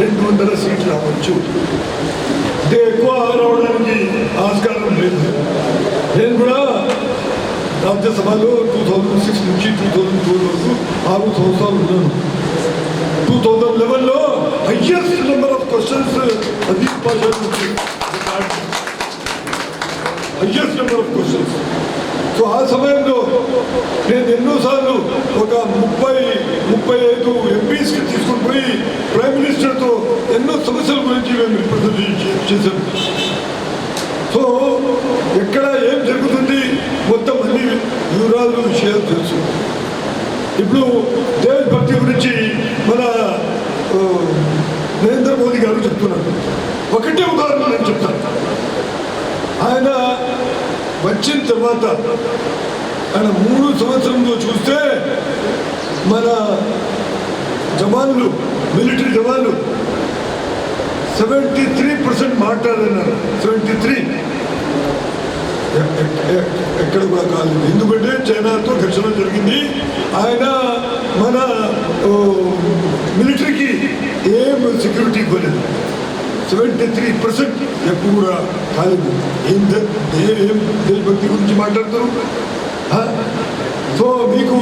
రెండు వందల సీట్లు రావచ్చు ఇది ఎక్కువ రావడానికి ఆస్కారం లేదు. నేను కూడా రాజ్యసభలో టూ థౌజండ్ సిక్స్ నుంచి టూ థౌజండ్ టూ వరకు ఆరు సంవత్సరాలు ఉన్నాను. Two thousand లెవెన్లో highest number of questions Adeep Pasha నుంచి highest number of questions. So ఆ సమయంలో నేను ఎన్నోసార్లు ఒక ముప్పై ముప్పై ఐదు ఎంపీస్కి తీసుకుని పోయి ప్రైమ్ మినిస్టర్తో ఎన్నో సమస్యల గురించి మేము రిప్రజెంట్ చేశాం. సో ఎక్కడ ఏం జరుగుతుంది మొత్తం అన్ని వివరాలు విషయాలు తెలుసు. ఇప్పుడు దేశభక్తి గురించి మన నరేంద్ర మోదీ గారు చెప్తున్నారు. ఒకటే ఉదాహరణ నేను చెప్తాను. ఆయన వచ్చిన తర్వాత ఆయన మూడు సంవత్సరంలో చూస్తే మన జవాన్లు మిలిటరీ జవాన్లు సెవెంటీ త్రీ పర్సెంట్ మాట్లాడన్నారు సెవెంటీ త్రీ. ఎక్కడ కూడా కాలేదు. ఎందుకంటే చైనాతో ఘర్షణ జరిగింది. ఆయన మన ఓ, మిలిటరీకి ఏం సెక్యూరిటీ ఇవ్వలేదు. సెవెంటీ త్రీ పర్సెంట్ ఎప్పుడు కూడా కాలేదు ఏం ఏం దేశభక్తి గురించి మాట్లాడతారు సో మీకు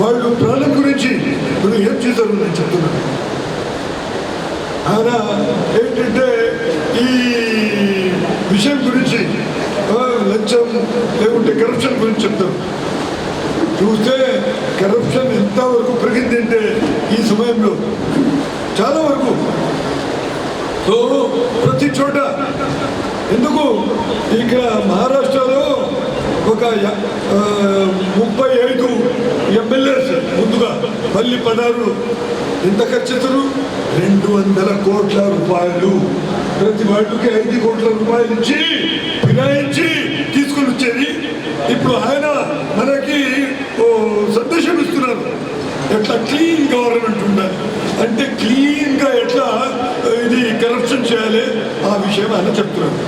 వాళ్ళు ప్రాణం గురించి మీరు ఏం చేశారు నేను చెప్తున్నాను ఆయన ఏంటంటే ఈ విషయం గురించి లంచం లేకుంటే కరప్షన్ గురించి చెప్తారు చూస్తే కరప్షన్ ఎంతవరకు పెరిగిందంటే ఈ సమయంలో చాలా వరకు. సో ప్రతి చోట ఎందుకు ఇక్కడ మహారాష్ట్రలో ఒక య- ముప్పై ఐదు ఎమ్మెల్యేస్ ముందుగా మళ్ళీ పదారు ఎంత ఖర్చు రెండు వందల కోట్ల రూపాయలు. ప్రతి వాటికి ఐదు కోట్ల రూపాయలు ఇచ్చి ఫిరాయించి తీసుకొని వచ్చేది. ఇప్పుడు ఆయన మనకి ఓ సందేశం ఇస్తున్నారు. ఎట్లా క్లీన్ గవర్నమెంట్ ఉండాలి? అంటే క్లీన్గా ఎట్లా ఇది కరప్షన్ చేయాలి? ఆ విషయం ఆయన చెప్తున్నారు.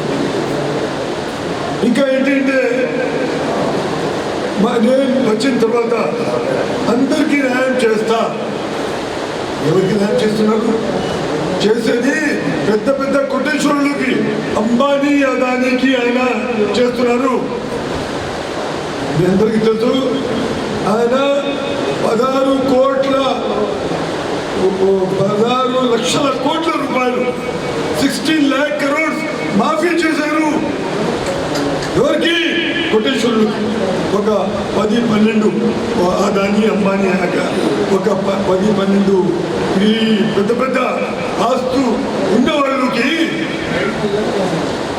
ఇంకా ఏంటంటే మా నేను వచ్చిన తర్వాత అందరికీ న్యాయం చేస్తా. ఎవరికి న్యాయం చేస్తున్నారు? చేసేది పెద్ద పెద్ద కొటేశ్వరులకి అంబానీ అదానికి ఆయన చేస్తున్నారు. మీ అందరికీ తెలుసు ఆయన పదహారు కోట్ల పదహారు లక్షల కోట్ల రూపాయలు. సిక్స్టీన్ ల్యాక్ కరోడ్స్ మాఫీ చేశారు. ఎవరికి? కోటేశ్వరులు ఒక పది పన్నెండు అదాని అంబానీ అనక ఒక ప- పది పన్నెండు ఈ పెద్ద పెద్ద ఆస్తు ఉన్నవాళ్ళకి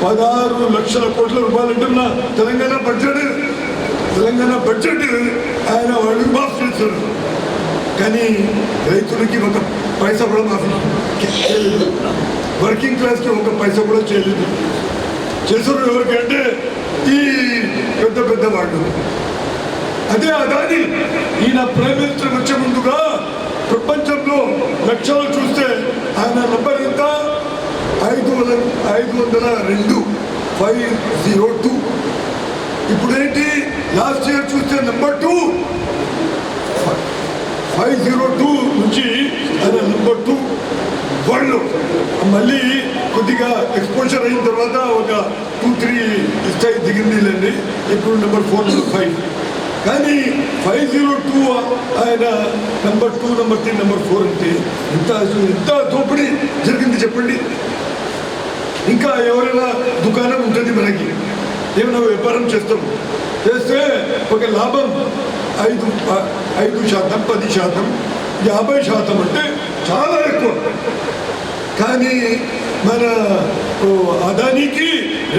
పదహారు లక్షల కోట్ల రూపాయలు అంటున్న. తెలంగాణ బడ్జెట్ తెలంగాణ బడ్జెట్ ఆయన వాళ్ళు మాఫ్ చేశారు కానీ రైతులకి ఒక పైసా కూడా మాఫీ వర్కింగ్ క్లాస్కి ఒక పైసా కూడా చేయలేదు. చేశారు ఎవరికంటే ఈ పెద్ద పెద్ద వాళ్ళు. అదే అదాని ఈయన ప్రైమ్ మినిస్టర్ వచ్చే ముందుగా ప్రపంచంలో లక్ష్యాలు చూస్తే ఆయన నెంబర్ ఎంత? ఐదు వందల ఐదు వందల రెండు ఫైవ్ జీరో టూ. ఇప్పుడేంటి? లాస్ట్ ఇయర్ చూస్తే number two. Five zero two నుంచి ఆయన నెంబర్ టూ వరల్డ్. మళ్ళీ కొద్దిగా ఎక్స్పోజర్ అయిన తర్వాత ఒక టూ త్రీ స్థాయి దిగింది లేండి. ఇప్పుడు నెంబర్ ఫోర్ నెంబర్ ఫైవ్ కానీ ఫైవ్ జీరో టూ ఆయన number two number three number four అంటే ఎంత ఎంత దోపిడీ జరిగింది చెప్పండి. ఇంకా ఎవరైనా దుకాణం ఉంటుంది మనకి. ఏమైనా వ్యాపారం చేస్తాం. చేస్తే ఒక లాభం ఐదు ఐదు శాతం పది శాతం యాభై శాతం అంటే చాలా ఎక్కువ. కానీ మన అదానికి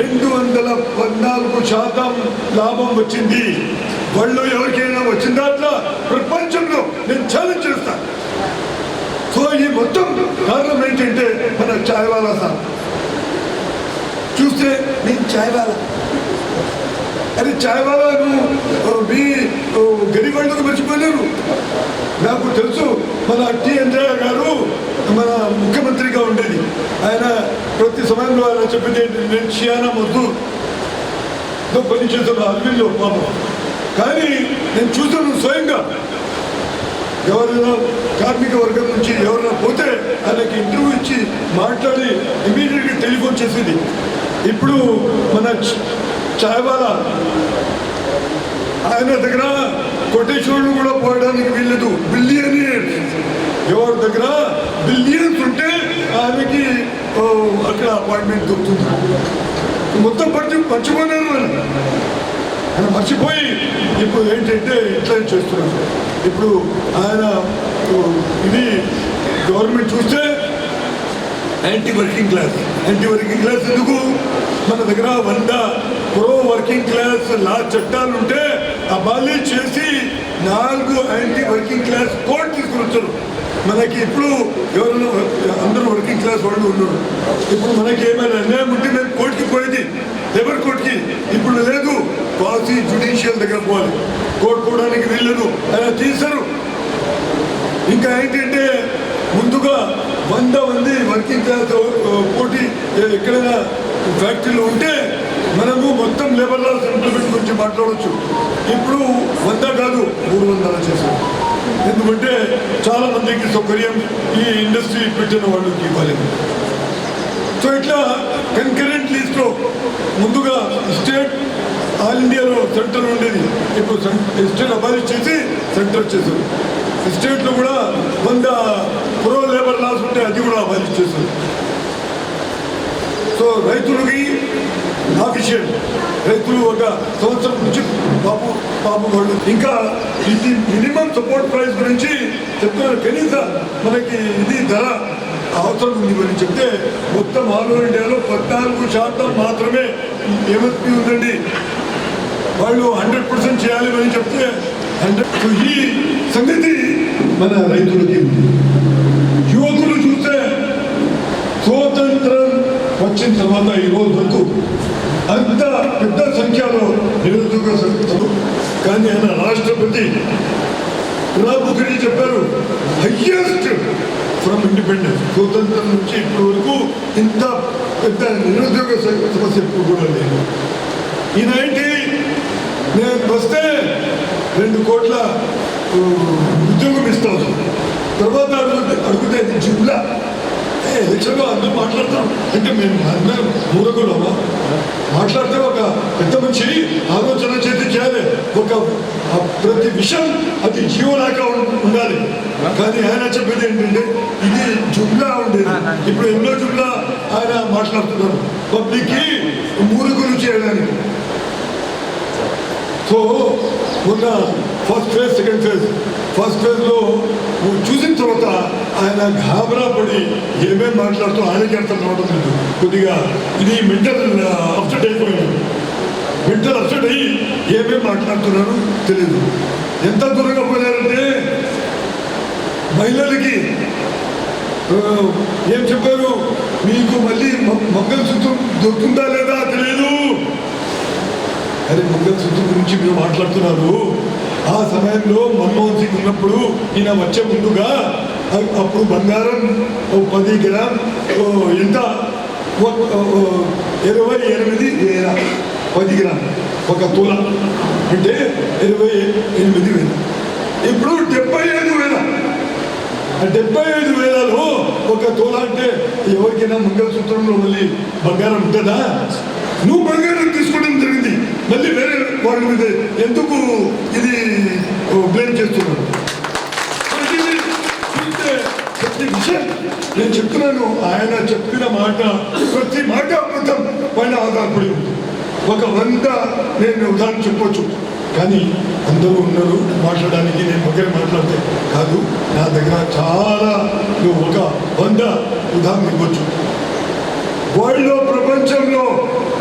రెండు వందల పద్నాలుగు శాతం లాభం వచ్చింది. వాళ్ళు ఎవరికైనా వచ్చిన దాంట్లో ప్రపంచంలో. నేను ఛాలెంజ్ చేస్తాను సో ఈ మొత్తం కారణం ఏంటంటే మన చాయ్వాలా సార్. చూస్తే నేను చాయ్వాలా అరే చాయ్వాలా నువ్వు మీ గరీబ్ మర్చిపోలేరు. నాకు తెలుసు మన టి అంజయ్య గారు మన ముఖ్యమంత్రిగా ఉండేది. ఆయన ప్రతి సమయంలో ఆయన చెప్పింది నేను షియానా మజ్దూర్ పని చేస్తున్న అరవింద్లో పాపం కానీ నేను చూసాను స్వయంగా. ఎవరైనా కార్మిక వర్గం నుంచి ఎవరైనా పోతే ఆయనకి ఇంటర్వ్యూ ఇచ్చి మాట్లాడి ఇమీడియట్గా టెలిఫోన్ చేసింది. ఇప్పుడు మన చ- ఆయన దగ్గర కొటేశ్వరులు కూడా పోయడానికి వీల్లేదు. బిలియనియర్స్ ఎవరి దగ్గర బిలియన్స్ ఉంటే ఆయనకి ఓ, అక్కడ అపాయింట్మెంట్ దొరుకుతుంది. మొత్తం పచ్చి మర్చిపోయినారు ఆయన. మర్చిపోయి ఇప్పుడు ఏంటంటే ఇట్లా చేస్తున్నారు. ఇప్పుడు ఆయన ఇది గవర్నమెంట్ చూస్తే anti working class anti working class ఎందుకు? మన దగ్గర వంద ప్రో వర్కింగ్ క్లాస్ లా చట్టాలు ఉంటే అబాలి చేసి నాలుగు యాంటీ వర్కింగ్ క్లాస్ కోడ్ తీసుకొచ్చారు మనకి ఇప్పుడు ఎవరైనా అందరూ వర్కింగ్ క్లాస్ వాళ్ళు ఉన్నారు. ఇప్పుడు మనకి ఏమైనా అన్యాయం ఉంటే మేము కోర్టుకి పోయేది. లేబర్ కోర్టుకి? ఇప్పుడు లేదు పాలసీ జుడిషియల్ దగ్గర పోవాలి. కోర్టు పోవడానికి వీల్లేదు. అలా తీశారు ఇంకా ఏంటంటే ముందుగా వంద మంది వర్కింగ్ క్లాస్ పోటీ ఎక్కడైనా ఫ్యాక్టరీలో ఉంటే మనము మొత్తం లేబర్ లాస్ ఎంప్లిమెంట్ గురించి మాట్లాడవచ్చు ఇప్పుడు వంద కాదు మూడు వందల చేశారు. ఎందుకంటే చాలా మందికి సౌకర్యం ఈ ఇండస్ట్రీ పెట్టిన వాళ్ళకి ఇవ్వలేదు. సో ఇట్లా కన్కరెంట్ లిస్ట్లో ముందుగా స్టేట్ ఆల్ ఇండియాలో సెంటర్ ఉండేది. ఇప్పుడు స్టేట్ అబాలిష్ చేసి సెంటర్ చేశారు. స్టేట్లో కూడా వంద ప్రో లేబర్ లాస్ ఉంటే అది కూడా అబాలిష్ చేస్తుంది. సో రైతులకి నా విషయం రైతులు ఒక సంవత్సరం నుంచి పాపు పాపం వాళ్ళు ఇంకా ఇది మినిమం సపోర్ట్ ప్రైస్ గురించి చెప్తున్నారు. కనీస మనకి ఇది ధర అవసరం ఉంది అని చెప్తే మొత్తం ఆల్ ఇండియాలో పద్నాలుగు శాతం మాత్రమే ఎంఎస్పి ఉందండి. వాళ్ళు హండ్రెడ్ పర్సెంట్ చేయాలి అని చెప్తే హండ్రెడ్ ఈ సంగతి మన రైతులకి ఉంది యువకులు చూస్తే స్వాతంత్రం వచ్చిన తర్వాత ఈ రోజు వరకు అంత పెద్ద సంఖ్యలో నిరుద్యోగ సంస్థలు కానీ ఆయన రాష్ట్రపతి ప్రణబ్ చెప్పారు. హయ్యెస్ట్ ఫ్రమ్ ఇండిపెండెన్స్ స్వతంత్రం నుంచి ఇప్పటి వరకు ఇంత పెద్ద నిరుద్యోగ సమస్య ఎప్పుడు కూడా లేదు. ఈ నైన్టీ నేను వస్తే రెండు కోట్ల ఉద్యోగం ఇస్తాను. తర్వాత అడుగు అడిగితే ఎలక్షన్లో అందరూ మాట్లాడతాం అంటే మేము అందరం మూలకులమా మాట్లాడితే ఒక పెద్ద మనిషి ఆలోచన చేతి చేయాలి. ఒక ప్రతి విషయం అది జీవలాగా ఉం- ఉండాలి. కానీ ఆయన చెప్పేది ఏంటంటే ఇది జుమ్లా ఉండేది. ఇప్పుడు ఎన్నో జుమ్లా ఆయన మాట్లాడుతున్నారు. పబ్లిక్కి మూలకులు చేయడానికి. సో మొన్న first phase second phase first ఫేజ్లో నువ్వు చూసిన తర్వాత ఆయన ఘాబరా పడి ఏమేమి మాట్లాడుతూ ఆయనకి అర్థం కావడం లేదు. కొద్దిగా ఇది మెంటల్ అప్సెట్ అయిపోయింది. మెంటల్ అప్సెట్ అయ్యి ఏమేమి మాట్లాడుతున్నారో తెలియదు ఎంత దూరంగా పోయారంటే మహిళలకి ఏం చెప్పారు? మీకు మళ్ళీ మ- మంగళసూత్రం దొరుకుతుందా లేదా తెలియదు అరే మంగళసూత్రం గురించి మీరు మాట్లాడుతున్నారు. ఆ సమయంలో మన్మోహన్ సింగ్ ఉన్నప్పుడు ఈయన వచ్చే ముందుగా అప్పుడు బంగారం ఓ పది గ్రామ్ ఓ ఎంత? ఇరవై ఎనిమిది వేల పది గ్రామ్ ఒక తుల. అంటే ఇరవై ఎనిమిది వేల. ఇప్పుడు డెబ్బై ఐదు వేల. ఆ డెబ్బై ఐదు వేలలో ఒక తోల అంటే ఎవరికైనా మంగళసూత్రంలో మళ్ళీ బంగారం ఉంటుందా? నువ్వు బంగారం మళ్ళీ వేరే వాళ్ళ మీద ఎందుకు ఇది బ్లేమ్ చేస్తున్నారు? ప్రతి విషయం నేను చెప్తున్నాను. ఆయన చెప్పిన మాట ప్రతి మాట అమృతం పైన ఆధారపడి ఉంది. ఒక వంద నేను ఉదాహరణ చెప్పొచ్చు. కానీ అందరూ ఉన్నారు మాట్లాడడానికి నేను ఒకరి మాట్లాడితే కాదు. నా దగ్గర చాలా నువ్వు ఒక వంద ఉదాహరణ ఇవ్వచ్చు. వరల్డ్లో ప్రపంచంలో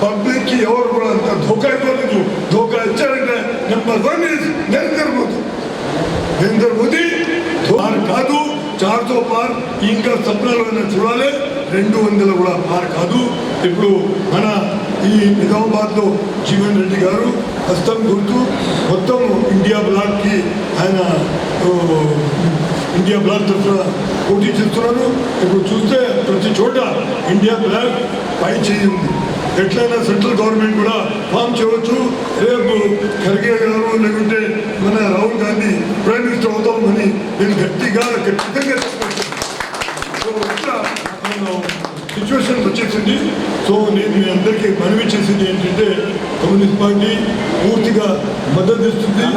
పబ్లిక్కి ఎవరు కూడా అంత ధోకా ఇవ్వలేదు ధోకా ఇచ్చారంటే number one is Narendra Modi. Narendra Modi పార్ కాదు చార్తో పార్ ఇంకా సప్నాలు అయినా చూడాలి. రెండు వందల కూడా పార్ కాదు. ఇప్పుడు మన ఈ నిజామాబాద్లో జీవన్ రెడ్డి గారు హస్తం గుర్తు మొత్తం ఇండియా బ్లాక్కి ఆయన ఇండియా బ్లాక్ తరఫున పోటీ చేస్తున్నారు. ఇప్పుడు చూస్తే ప్రతి చోట ఇండియా బ్లాక్ పై చేయి ఉంది. ఎట్లయినా సెంట్రల్ గవర్నమెంట్ కూడా ఫామ్ చేయవచ్చు. రేపు ఖర్గే గారు లేకుంటే మన రాహుల్ గాంధీ ప్రైమ్ మినిస్టర్ అవుతామని నేను గట్టిగా ఖచ్చితంగా సిచ్యువేషన్ వచ్చేసింది. సో నేను మీ అందరికీ మనవి చేసింది ఏంటంటే కమ్యూనిస్ట్ పార్టీ పూర్తిగా మద్దతు ఇస్తుంది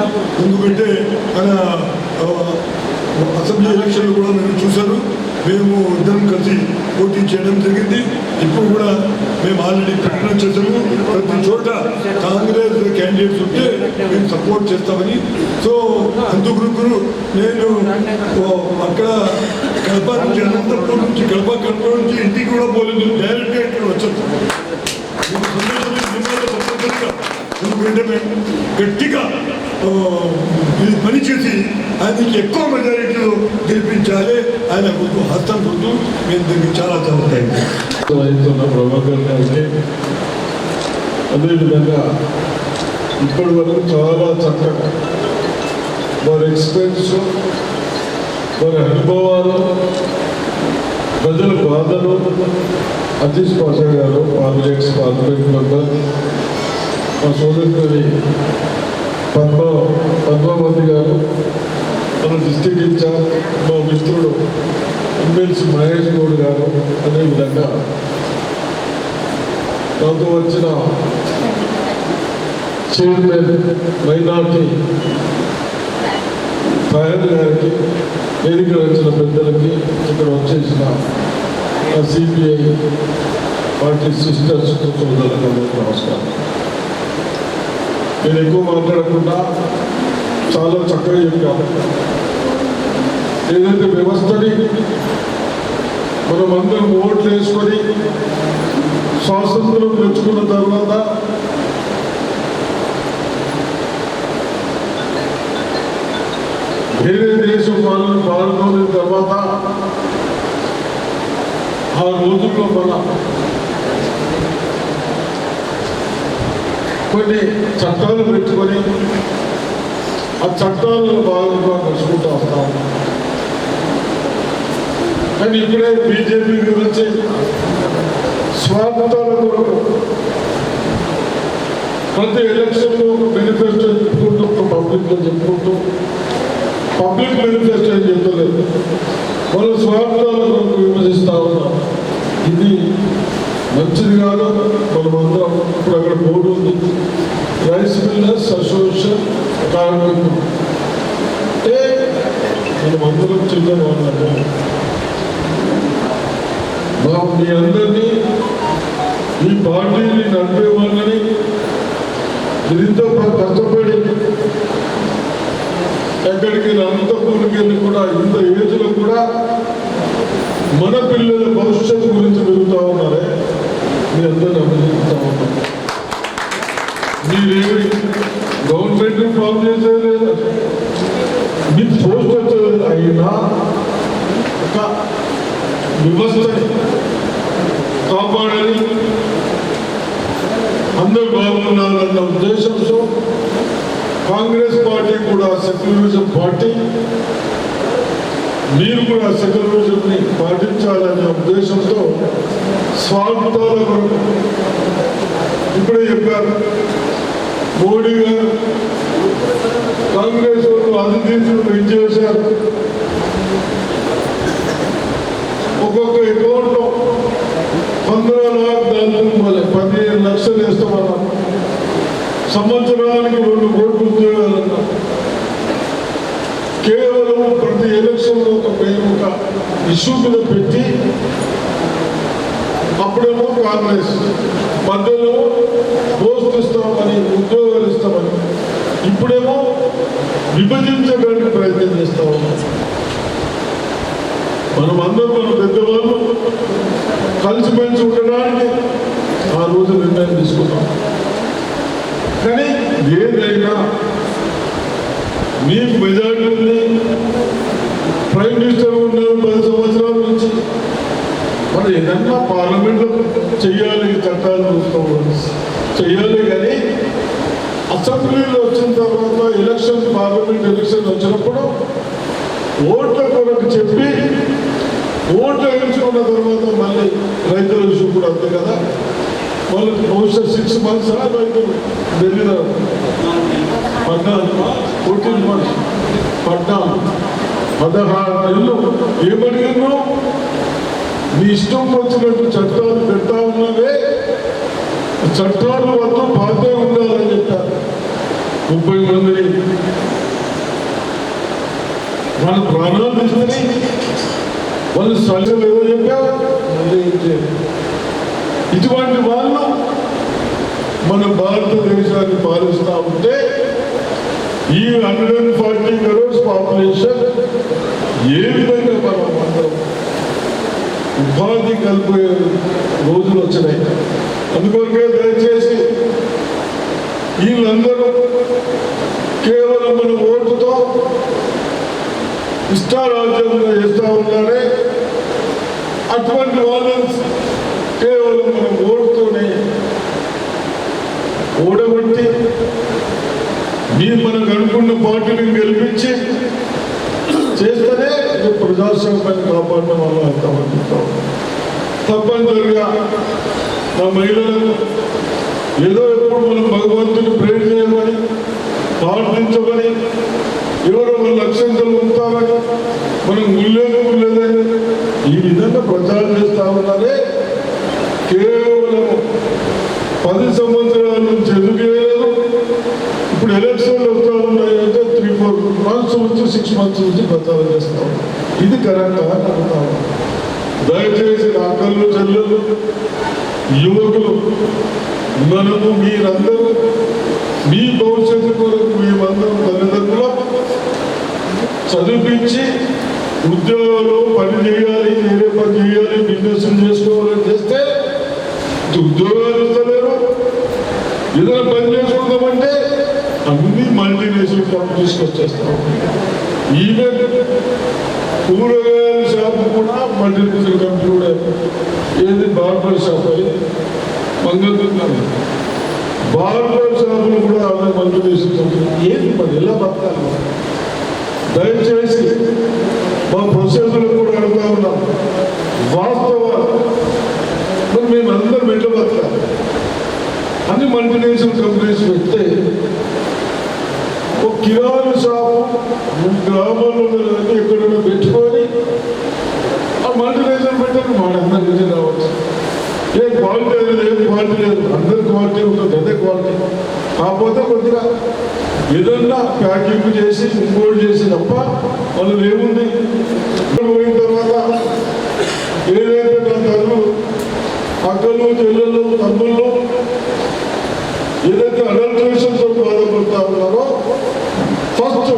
ఎందుకంటే మన అసెంబ్లీ ఎలక్షన్లు కూడా మేము చూశారు. మేము ఇద్దరం కలిసి పోటీ చేయడం జరిగింది. ఇప్పుడు కూడా మేము ఆల్రెడీ ప్రకటన చేశాము. ప్రతి చోట కాంగ్రెస్ క్యాండిడేట్స్ ఉంటే మేము సపోర్ట్ చేస్తామని. సో అందుకు నేను అక్కడ కడప నుంచి అనంతపురం నుంచి కడప కడప నుంచి ఇంటికి కూడా పోలేదు. డైరెక్ట్గా ఇక్కడ వచ్చాను ఎందుకంటే మేము గట్టిగా ఇది పనిచేసి ఆయనకి ఎక్కువ మెజారిటీలో గెలిపించాలి. ఆయన గుర్తు హస్తం గుర్తు మేము దీనికి చాలా చదువుతాయి థ్యాంక్ యూ రైతున్న అదేవిధంగా ఇప్పటి వరకు చాలా చక్కగా వారి ఎక్స్పీరియన్స్ వారి అనుభవాలు ప్రజల బాధలు అతీష్ పాషా గారు పార్లమెంట్స్ పార్లమెంట్ మెంబర్ మా సోదరి పద్మ పద్మావతి గారు మన డిస్టిక్ ఇన్ఛార్జ్ మా మిత్రుడు ఎమ్మెల్సీ మహేష్ గౌడ్ గారు అదేవిధంగా నాతో వచ్చిన చైర్మన్ మైనార్టీ ఫైర్ గారికి వేదిక వచ్చిన పెద్దలకి ఇక్కడ వచ్చేసిన సిపిఐ పార్టీ సిస్టర్స్ సోదరులకు నమస్కారం. నేను ఎక్కువ మాట్లాడకుండా చాలా చక్కగా చెప్పాను. ఏదైతే వ్యవస్థని మనం అందరం ఓట్లు వేసుకొని స్వాతంత్రం తెచ్చుకున్న తర్వాత వేరే దేశం వాళ్ళని పాల్గొన్న తర్వాత ఆ రోజుల్లో మన కొన్ని చట్టాలు పెట్టుకొని ఆ చట్టాలను భాగంగా నడుచుకుంటూ వస్తాం కానీ ఇప్పుడే బీజేపీ గురించి స్వార్థాల కొరకు ప్రతి ఎలక్షన్లో మేనిఫెస్టో చెప్పుకుంటూ పబ్లిక్లో చెప్పుకుంటూ పబ్లిక్ మేనిఫెస్టో అని చెప్పలేదు వాళ్ళ స్వార్థాల కొరకు విమర్శిస్తా ఉన్నాం. ఇది మంచిది కాదు మనమందరం ఇప్పుడు అక్కడ బోర్డు ఉంది. రైస్ మిల్లర్స్ అసోసియేషన్ కార్మికులు అంటే మనమందరం చిన్న వాళ్ళము. మా మీ అందరినీ ఈ పార్టీని నడిపే వాళ్ళని దీంతో కష్టపడి ఎక్కడికి అంత వెళ్ళి కూడా ఇంత ఏజ్లో కూడా మన పిల్లల భవిష్యత్తు గురించి వెళ్తా ఉన్నారే. మీ అందరిని అభినందిస్తా ఉన్నాం మీరేమి గవర్నమెంట్ ఫామ్ చేసేది లేదు? మీ పోస్ట్ వచ్చేది అయినా ఒక వ్యవస్థ కాపాడాలి. అందరూ బాగున్నారన్న ఉద్దేశంతో కాంగ్రెస్ పార్టీ కూడా సెక్యులరిజం పార్టీ. మీరు కూడా సెక్యులరిజంని పాటించాలనే ఉద్దేశంతో స్వార్థాల కొరకు ఇప్పుడే చెప్పారు. మోడీ గారు కాంగ్రెస్ వాళ్ళు అది తీసుకుని ఏం చేశారు ఒక్కొక్క అకౌంట్లో పంద్రహ లాక్ దాని మళ్ళీ పదిహేను లక్షలు వేస్తామన్నారు సంవత్సరానికి రెండు కోట్ల ఉద్యోగాలు అన్నా కేవలం ప్రతి ఎలక్షన్లో ఒక మేము ఒక ఇష్యూ మీద పెట్టి అప్పుడేమో కాంగ్రెస్ మధ్యలో పోస్ట్ ఇస్తామని ఉద్యోగాలు ఇస్తామని ఇప్పుడేమో విభజించడానికి ప్రయత్నం చేస్తా ఉన్నాం. మనం అందరం మన పెద్దవాళ్ళు కలిసిమెలిసి ఉండడానికి ఆ రోజు నిర్ణయం తీసుకున్నాం కానీ ఏదైనా మీకు మెజార్టీ ఉంది ప్రైమ్ మినిస్టర్ ఉన్నారు మరి ఏదన్నా పార్లమెంట్లో చెయ్యాలి చట్టాలు చూసుకోవాలి చెయ్యాలి కానీ అసెంబ్లీలో వచ్చిన తర్వాత ఎలక్షన్ పార్లమెంట్ ఎలక్షన్ వచ్చినప్పుడు ఓట్ల కొరకు చెప్పి ఓట్లు ఎంచుకున్న తర్వాత మళ్ళీ రైతుల విషయం కూడా అంతే కదా. వాళ్ళు బహుశా సిక్స్ మంత్స్ రైతులు ఢిల్లీలో పద్నాలుగు. ఫోర్టీన్ మంత్స్ పద్నాలుగు. పదహారు నెలలు ఏమడిగాను మీ ఇష్టం వచ్చినట్టు చట్టాలు పెడతా ఉన్నవే? చట్టాలు వద్ద బాధ్యత ఉండాలని చెప్పారు ముప్పై మందిని వాళ్ళు ప్రాణాలు తీసుకుని వాళ్ళు స్వచ్ఛం ఏదో చెప్పారు ఇటువంటి వాళ్ళు మన భారతదేశాన్ని పాలిస్తూ ఉంటే ఈ hundred and forty crores population ఏ విధంగా మనం అందరం ఉపాధి కలిపే రోజులు వచ్చినాయి. అందుకొరకే దయచేసి వీళ్ళందరూ కేవలం మన ఓటుతో ఇష్టారాజ్యంగా చేస్తూ ఉన్నారే అటువంటి వాళ్ళని కేవలం మన ఓటుతోనే ఓడబట్టి మీరు మనకు అనుకున్న పార్టీని గెలిపించి చేస్తేనే ఇది ప్రజాస్వామ్యాన్ని కాపాడడం వల్ల అర్థమవుతాం తప్పనిసరిగా మా మహిళలకు ఏదో ఎప్పుడు మనం భగవంతుని ప్రేమ చేయమని ప్రార్థించమని ఎవరో మన లక్ష్యంతో మనం గుళ్ళేది గుళ్ళేదని ఈ విధంగా ప్రచారం చేస్తామన్నదే కేవలం పది సంవత్సరాల నుంచి ఎందుకు వేయలేదు ఇప్పుడు ఎలక్షన్లు వస్తూ ఉన్నాయి అంటే త్రీ ఫోర్ మంత్స్ నుంచి సిక్స్ మంత్స్ నుంచి ప్రచారం చేస్తాం. ఇది కరెక్ట్? అని దయచేసి నా అక్కలు చెల్లెలు యువకులు మనము మీరందరూ మీ భవిష్యత్తు కొరకు మేమందరం తల్లిదండ్రులు చదివించి ఉద్యోగాలు పని చేయాలి వేరే పని చేయాలి బిజినెస్ చేసుకోవాలని చేస్తే ఉద్యోగాలు ఇస్తలేరు. ఏదైనా పని చేసుకుందామంటే అన్ని మల్టీనేషనల్ కంపెనీస్కి వచ్చేస్తాం ఈవెన్ కూరగాయల షాప్ కూడా మల్టీనేషనల్ కంపెనీ కూడా ఏది బార్బర్ షాప్ అయ్యి మంగళదుర్గం. బార్బర్ షాపులు కూడా ఆమె మల్టీనేషనల్ కంపెనీ ఏది మరి? ఎలా బతకాలి దయచేసి మా ప్రొసెసర్లు కూడా అడుగుతా ఉన్నాం వాస్తవ మేమందరం ఎట్లా బతకాలి? అన్ని మల్టీనేషనల్ కంపెనీస్ పెడితే ఒక కిరాణా షాపు గ్రామాల్లో ఉన్నదాన్ని ఎక్కడైనా పెట్టుకొని ఆ మల్టీనేషనల్ పెట్టారు వాళ్ళందరి నుంచి రావచ్చు. ఏ క్వాలిటీ అనేది ఏం క్వాలిటీ లేదు అందరి క్వాలిటీ ఉంటుంది అదే క్వాలిటీ. కాకపోతే కొద్దిగా ఏదన్నా ప్యాకింగ్ చేసి ఇంపోర్ట్ చేసి తప్ప వాళ్ళు ఏముంది? పోయిన తర్వాత ఏదైతే నా తల్లు అక్కలు చెల్లెళ్ళు తమ్ముళ్ళు ఏదైతే అడల్ట్రేషన్తో బాధపడతా ఉన్నారో ఫస్ట్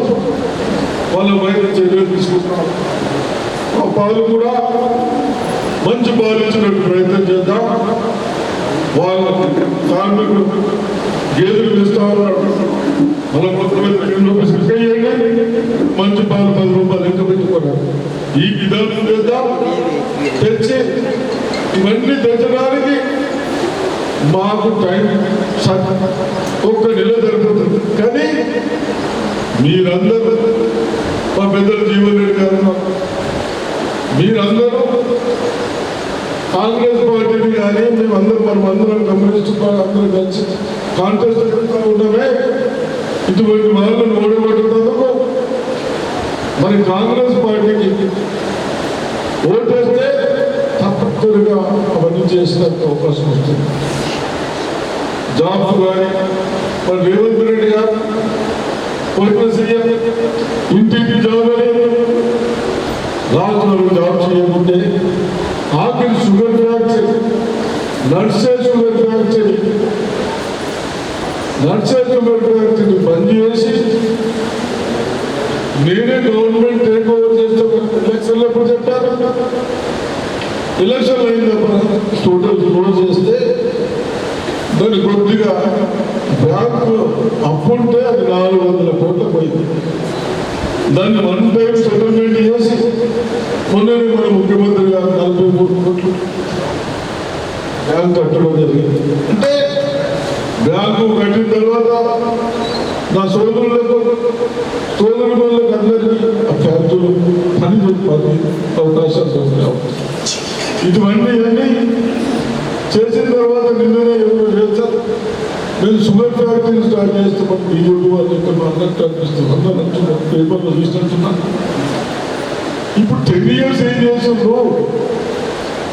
వాళ్ళ బయట చర్యలు తీసుకుంటారు ఆ పాలు కూడా మంచి పాలు ఇచ్చినట్టు ప్రయత్నం చేద్దాం. వాళ్ళ కార్మికులు గేదెలు ఇస్తా ఉన్నారు. మన మొత్తం టెన్ రూపీస్ ఇంకా మంచి పాలు పది రూపాయలు ఇంకా పెట్టుకోవాలి ఈ విధానం చేద్దాం. తెచ్చి ఇవన్నీ తెచ్చడానికి మాకు టైం స- ఒక్క నెల జరుగుతుంది కానీ మీరందరూ మా పెద్దలు జీవన్ రెడ్డి గారు మీరందరూ కాంగ్రెస్ పార్టీని కానీ మేమందరం మనం అందరం కమ్యూనిస్ట్ పార్టీ అందరం కలిసి కాంటెస్ట్ పెడతా ఉండమే. ఇటువంటి వాళ్ళని ఓడగొట్టున్నందుకు మరి కాంగ్రెస్ పార్టీకి ఓటేస్తే తప్పనిసరిగా అవన్నీ చేసినంత అవకాశం వస్తుంది. జాబ్స్ కానీ మరి రేవంత్ రెడ్డి గారు పోయిన సీఎం ఇంటికి జాబ్ అని రాజులకు జాబ్ చేయకుంటే ఆఖరి షుగర్ ఫ్యాక్టరీ నర్సే షుగర్ ఫ్యాక్టరీ నర్సే షుగర్ ఫ్యాక్టరీ బంద్ చేసి నేనే గవర్నమెంట్ టేక్ ఓవర్ చేస్తాను ఎలక్షన్లు ఎప్పుడు చెప్పారు ఎలక్షన్ అయినప్పుడు స్టూడెంట్స్ క్లోజ్ చేస్తే దాన్ని కొద్దిగా బ్యాంకు అప్పుంటే అది నాలుగు వందల కోట్ల పోయింది. దాన్ని వన్ టైం సెటిల్మెంట్ చేసి మొన్న మన ముఖ్యమంత్రి గారు నలభై మూడు కోట్లు బ్యాంక్ కట్టడం జరిగింది. అంటే బ్యాంకు కట్టిన తర్వాత నా సోదరులకు సోదరులకు అందరికీ ఆ ఫ్యాక్టరీలు పని చెప్పాలి అవకాశాలు ఇటువంటివన్నీ చేసిన తర్వాత నిన్ననే ఎవరు చేస్తారు మేము షుగర్ ఫ్యాక్టరీని స్టార్ట్ చేస్తామని బీజేపీ వాళ్ళు ఇక్కడ అన్నట్టు అనిపిస్తుంది. అందరూ అంటున్నారు పేపర్లో చూసినట్టున్నాను ఇప్పుడు టెన్ ఇయర్స్ ఏం చేస్తుండ్రు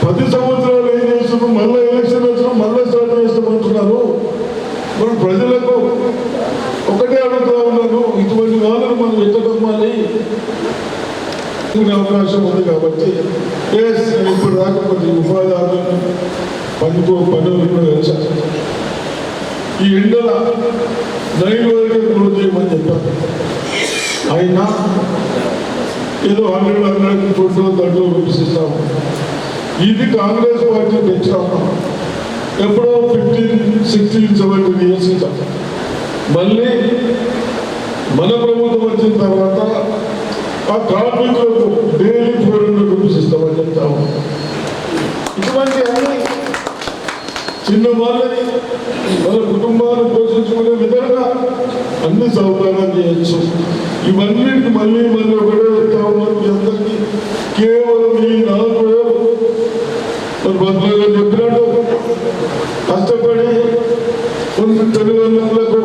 పది సంవత్సరాలు ఏం చేస్తున్నారు? మళ్ళీ ఎలక్షన్ వచ్చినా మళ్ళీ స్టార్ట్ చేస్తామంటున్నారు. మనం ప్రజలకు ఒకటే అడుగుతా ఉన్నాను. ఇటువంటి వాళ్ళను మనం ఎట్లా అవకాశం ఉంది కాబట్టి. ఇప్పుడు రాకపోతే ఉపాధి హామీ పనికో పనులు కూడా వేశారు ఈ ఎండల నైవేద్యం వరకే క్లోజ్ చేయమని చెప్పారు. ఆయన ఏదో హండ్రెడ్ హండ్రెడ్ ఫోటో దాంట్లో విమర్శిస్తాము ఇది కాంగ్రెస్ పార్టీ తెచ్చాము ఎప్పుడో ఫిఫ్టీన్ సిక్స్టీన్ సెవెంటీన్ ఇయర్స్ మళ్ళీ మన ప్రభుత్వం వచ్చిన తర్వాత ఆ కార్మికులకు డైలీ ఫోర్ హండ్రెడ్ రూపీస్ ఇస్తామని చెప్తాము. ఇటువంటి చిన్న వాళ్ళని వాళ్ళ కుటుంబాన్ని పోషించుకునే విధంగా అన్ని సౌకర్యాలు చేయొచ్చు. ఇవన్నిటికి మళ్ళీ మళ్ళీ ఒకటే చెప్తా ఉన్నారు మీ అందరికీ కేవలం ఈ నాలుగు వేలు మరి భద్రగా గారు చెప్పినట్టు కష్టపడి కొన్ని తెలుగులకు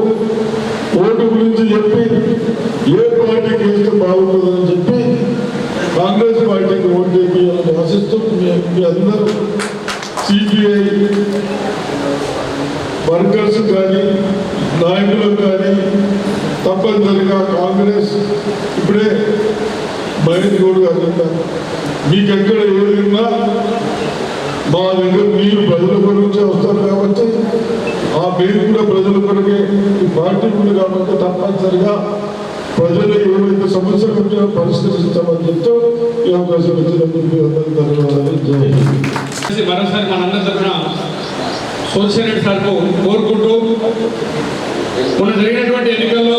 ఓటు గురించి చెప్పి ఏ పార్టీకి వేస్తే బాగుంటుందని చెప్పి కాంగ్రెస్ పార్టీకి ఓటు వేయాలని ఆశిస్తూ మీ మీ అందరూ సిపిఐ వర్కర్స్ కానీ నాయకులకు కానీ తప్పనిసరిగా కాంగ్రెస్ ఇప్పుడే మహేష్ గౌడ్ గారు చెప్పారు. మీకు ఎక్కడ ఏదైనా మా దగ్గర మీరు ప్రజల గురించి వస్తారు కాబట్టి ఆ మీరు కూడా ప్రజల కొరకే ఈ పార్టీ కూడా కాబట్టి తప్పనిసరిగా ప్రజలు ఏవైతే సమస్యలు ఉంటాయో పరిష్కరిస్తామని చెప్తూ ఈ అవకాశం ఇచ్చినందుకు అందరికీ ధన్యవాదాలు. మరోసారి మనందరి తరఫున సోషల్ సార్కు కోరుకుంటూ మొన్న జరిగినటువంటి ఎన్నికల్లో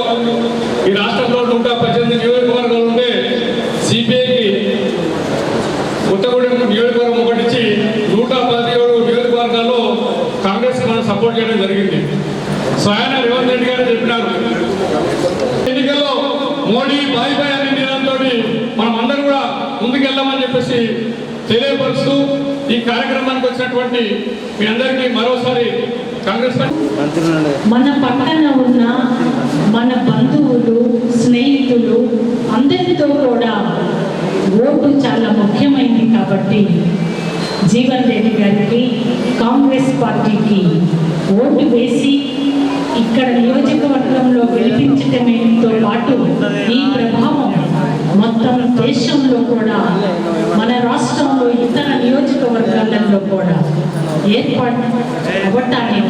ఈ రాష్ట్రంలో నూట పద్దెనిమిది నియోజకవర్గాలు ఉంటే సిపిఐకి కొత్తగూడెం నియోజకవర్గం ఒకటిచ్చి నూట పదిహేడు నియోజకవర్గాల్లో కాంగ్రెస్ మనం సపోర్ట్ చేయడం జరిగింది. స్వయాన రేవంత్ రెడ్డి గారు చెప్పినారు. ఎన్నికల్లో మోడీ బాయ్ బాయ్ అనే నినాదంతో మనం అందరూ కూడా ముందుకెళ్దామని చెప్పేసి తెలియపరుస్తూ ఈ కార్యక్రమానికి వచ్చినటువంటి మీ అందరికీ మరోసారి మన పక్కన ఉన్న మన బంధువులు స్నేహితులు అందరితో కూడా ఓటు చాలా ముఖ్యమైనది కాబట్టి జీవన్ రెడ్డి గారికి కాంగ్రెస్ పార్టీకి ఓటు వేసి ఇక్కడ నియోజకవర్గంలో గెలిపించటమేతో పాటు ఈ ప్రభావం మొత్తం దేశంలో కూడా మన రాష్ట్రంలో ఇతర నియోజకవర్గాలలో కూడా ఏర్పాటు అవ్వటానికి